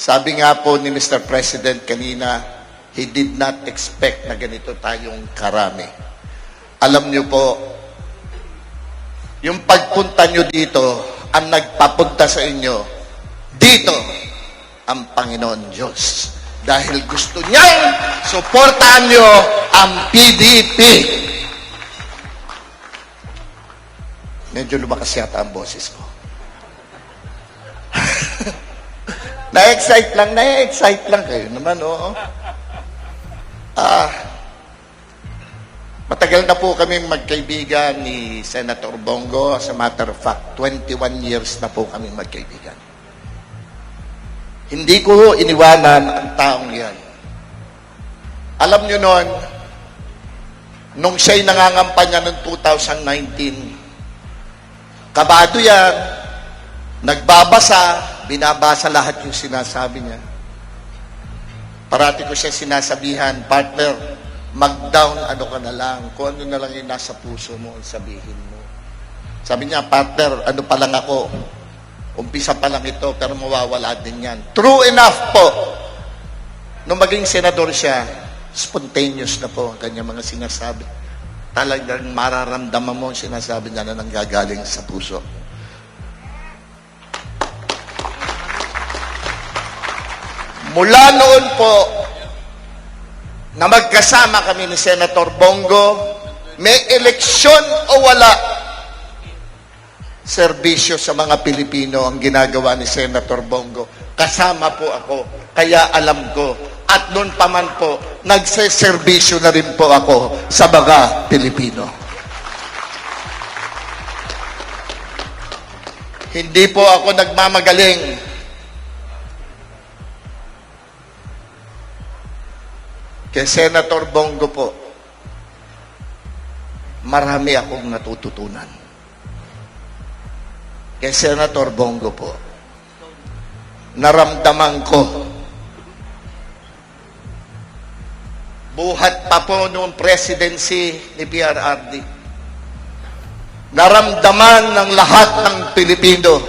Sabi nga po ni Mr. President kanina, he did not expect na ganito tayong karami. Alam niyo po, yung pagpunta niyo dito, ang nagpapunta sa inyo, dito, ang Panginoon Diyos. Dahil gusto niyang suportahan niyo ang PDP. Medyo lumakas yata ang boses ko. Na-excite lang, na-excite lang kayo naman, oo. Ah, matagal na po kami magkaibigan ni Senator Bongo. As a matter of fact, 21 years na po kami magkaibigan. Hindi ko iniwanan ang taong yan. Alam nyo noon, nung siya'y nangangampanya noong 2019, kabado yan, nagbabasa, binabasa lahat yung sinasabi niya. Parati ko siya sinasabihan, partner, mag-down ano ka na lang, kung ano na lang yung nasa puso mo, sabihin mo. Sabi niya, partner, ano pa lang ako, umpisa pa lang ito, pero mawawala din yan. True enough po, nung maging senador siya, spontaneous na po ang kanyang mga sinasabi. Talagang mararamdaman mo ang sinasabi niya na nanggagaling sa puso. Mula noon po, na magkasama kami ni Senator Bongo, may eleksyon o wala, serbisyo sa mga Pilipino ang ginagawa ni Senator Bongo. Kasama po ako, kaya alam ko. At noon pa man po, nagseserbisyo na rin po ako sa mga Pilipino. Hindi po ako nagmamagaling Kay Senator Bongo po, marami akong natututunan. Kay Senator Bongo po, naramdaman ko, buhat pa po noong presidency ni PRRD, naramdaman ng lahat ng Pilipino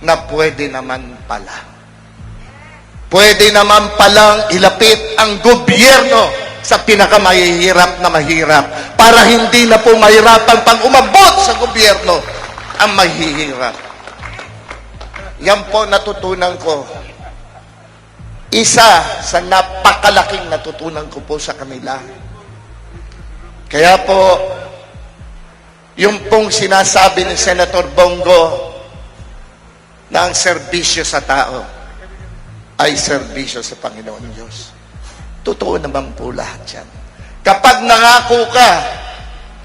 na pwede naman pala. Pwede naman palang ilapit ang gobyerno sa pinakamahihirap na mahirap para hindi na po mahirapan pang umabot sa gobyerno ang mahihirap. Yan po natutunan ko. Isa sa napakalaking natutunan ko po sa kanila. Kaya po, yung pong sinasabi ni Senator Bongo na ang serbisyo sa tao, ay serbisyo sa Panginoon Diyos. Totoo naman po lahat yan. Kapag nangako ka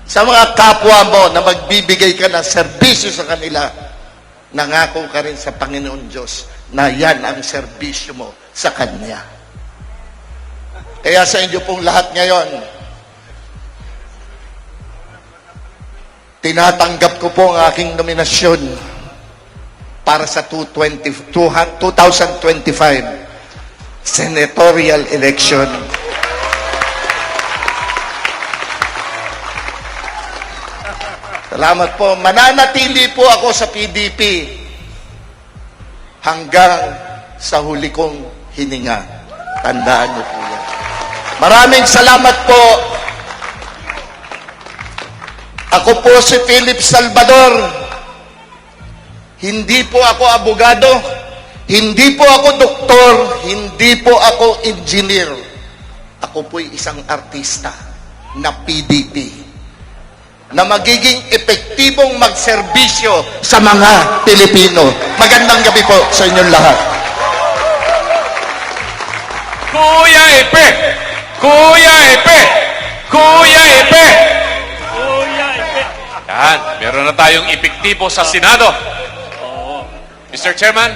sa mga kapwa mo na magbibigay ka ng serbisyo sa kanila, nangako ka rin sa Panginoon Diyos na yan ang serbisyo mo sa Kanya. Kaya sa inyo pong lahat ngayon, tinatanggap ko po ang aking nominasyon para sa 220 200 2025 senatorial election. Salamat po. Mananatili po ako sa PDP hanggang sa huli kong hininga. Tandaan niyo po yan. Maraming salamat po. Ako po si Philip Salvador. Hindi po ako abogado, hindi po ako doktor, hindi po ako engineer. Ako po'y isang artista na PDP na magiging epektibong magserbisyo sa mga Pilipino. Magandang gabi po sa inyong lahat. Kuya Epe! Kuya Epe! Kuya Epe! Yan, meron na tayong epektibo sa Senado. Mr. Chairman,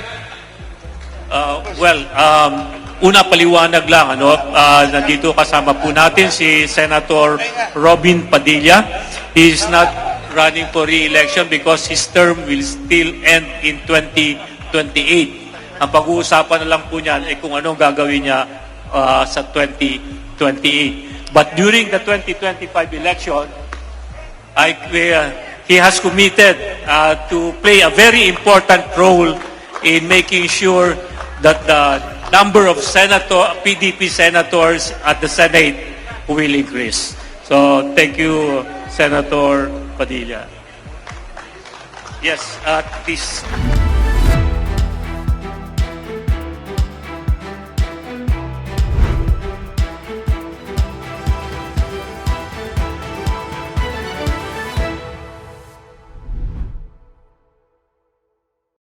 Uh, well, um, una paliwanag lang, ano, uh, nandito kasama po natin si Senator Robin Padilla. He is not running for re-election because his term will still end in 2028. Ang pag-uusapan na lang po niyan ay kung anong gagawin niya uh, sa 2028. But during the 2025 election, I, uh, he has committed uh, to play a very important role in making sure that the number of senator PDP senators at the Senate will increase. So thank you, Senator Padilla. Yes, at this